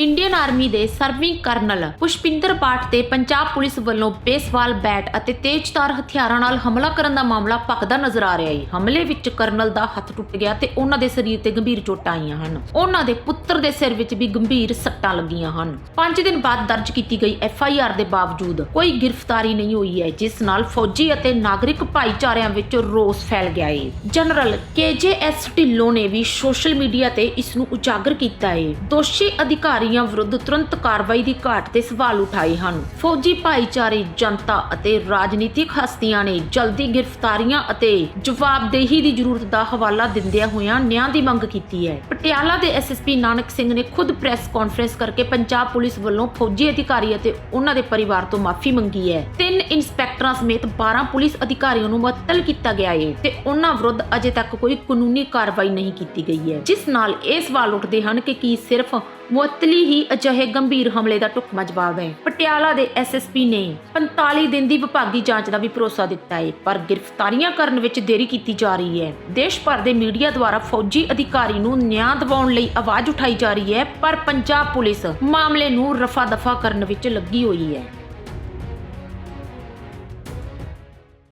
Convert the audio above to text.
Indian army ਦੇ serving colonel Pushpinder ਬਾਟ ਤੇ Punjab police ਵੱਲੋਂ ਬੇਸਬਾਲ ਬੈਟ ਅਤੇ ਤੇਜ਼ਧਾਰ ਹਥਿਆਰਾਂ ਨਾਲ ਹਮਲਾ ਕਰਨ ਦਾ ਮਾਮਲਾ ਭਖਦਾ ਨਜ਼ਰ ਆ ਰਿਹਾ ਹੈ। ਹਮਲੇ ਵਿੱਚ ਕਰਨਲ ਦਾ ਹੱਥ ਟੁੱਟ ਗਿਆ ਤੇ ਉਹਨਾਂ ਦੇ ਸਰੀਰ ਤੇ ਗੰਭੀਰ ਚੋਟਾਂ ਆਈਆਂ ਹਨ। ਉਹਨਾਂ ਦੇ ਪੁੱਤਰ ਦੇ ਸਿਰ ਵਿੱਚ ਵੀ ਗੰਭੀਰ ਸੱਟਾਂ ਲੱਗੀਆਂ ਹਨ। 5 ਦਿਨ ਬਾਅਦ ਦਰਜ ਕੀਤੀ ਗਈ ਐਫ ਆਈ ਆਰ ਦੇ ਬਾਵਜੂਦ ਕੋਈ ਗ੍ਰਿਫਤਾਰੀ ਨਹੀਂ ਹੋਈ ਹੈ, ਜਿਸ ਨਾਲ ਫੌਜੀ ਅਤੇ ਨਾਗਰਿਕ ਭਾਈਚਾਰਿਆਂ ਵਿੱਚ ਰੋਸ ਫੈਲ ਗਿਆ ਹੈ। General K J S Dhillon ਨੇ ਵੀ ਸੋਸ਼ਲ ਮੀਡੀਆ ਤੇ ਇਸ ਨੂੰ ਉਜਾਗਰ ਕੀਤਾ ਹੈ। ਦੋਸ਼ੀ ਅਧਿਕਾਰੀ ਅਧਿਕਾਰੀਆਂ ਵਿਰੁੱਧ ਤੁਰੰਤ ਕਾਰਵਾਈ ਦੀ ਘਾਟ ਤੇ ਸਵਾਲ ਉਠਾਏ ਹਨ। ਫੌਜੀ ਭਾਈਚਾਰੇ, ਜਨਤਾ ਅਤੇ ਰਾਜਨੀਤਿਕ ਹਸਤੀਆਂ ਨੇ ਜਲਦੀ ਗ੍ਰਿਫਤਾਰੀਆਂ ਅਤੇ ਜਵਾਬਦੇਹੀ ਦੀ ਜ਼ਰੂਰਤ ਦਾ ਹਵਾਲਾ ਦਿੰਦਿਆਂ ਹੋਇਆਂ ਨਿਆਂ ਦੀ ਮੰਗ ਕੀਤੀ ਹੈ। ਪਟਿਆਲਾ ਦੇ ਐਸਐਸਪੀ ਨਾਨਕ ਸਿੰਘ ਨੇ ਖੁਦ ਪ੍ਰੈਸ ਕਾਨਫਰੰਸ ਕਰਕੇ ਪੰਜਾਬ ਪੁਲਿਸ ਵੱਲੋਂ ਫੌਜੀ ਅਧਿਕਾਰੀ ਅਤੇ ਉਹਨਾਂ ਦੇ ਪਰਿਵਾਰ ਤੋਂ ਮਾਫੀ ਮੰਗੀ ਹੈ। ਤਿੰਨ ਇੰਸਪੈਕਟਰਾਂ ਸਮੇਤ 12 ਪੁਲਿਸ ਅਧਿਕਾਰੀਆਂ ਨੂੰ ਮੁਅੱਤਲ ਕੀਤਾ ਗਿਆ ਹੈ ਤੇ ਉਹਨਾਂ ਵਿਰੁੱਧ ਅਜੇ ਤੱਕ ਕੋਈ ਕਾਨੂੰਨੀ ਕਾਰਵਾਈ ਨਹੀਂ ਕੀਤੀ ਗਈ ਹੈ। ਜਿਸ ਨਾਲ ਇਹ ਸਵਾਲ ਉੱਠਦੇ ਹਨ ਕਿ ਕੀ ਸਿਰਫ ਮੁਅੱਤਲੀ ਹੀ ਅਜਿਹੇ ਗੰਭੀਰ ਹਮਲੇ ਦਾ ਢੁਕਵਾਂ ਜਵਾਬ ਹੈ। ਪਟਿਆਲਾ ਦੇ ਐਸਐਸਪੀ ਨੇ 45 ਦਿਨ ਦੀ ਵਿਭਾਗੀ ਜਾਂਚ ਦਾ ਵੀ ਭਰੋਸਾ ਦਿੱਤਾ ਹੈ, ਪਰ ਗ੍ਰਿਫਤਾਰੀਆਂ ਕਰਨ ਵਿੱਚ ਦੇਰੀ ਕੀਤੀ ਜਾ ਰਹੀ ਹੈ। ਦੇਸ਼ ਭਰ ਦੇ ਮੀਡੀਆ ਦੁਆਰਾ ਫੌਜੀ ਅਧਿਕਾਰੀ ਨੂੰ ਨਿਆਂ ਦਿਵਾਉਣ ਲਈ ਆਵਾਜ਼ ਉਠਾਈ ਜਾ ਰਹੀ ਹੈ, ਪਰ ਪੰਜਾਬ ਪੁਲਿਸ ਮਾਮਲੇ ਨੂੰ ਰਫਾ ਦਫਾ ਕਰਨ ਵਿੱਚ ਲੱਗੀ ਹੋਈ ਹੈ।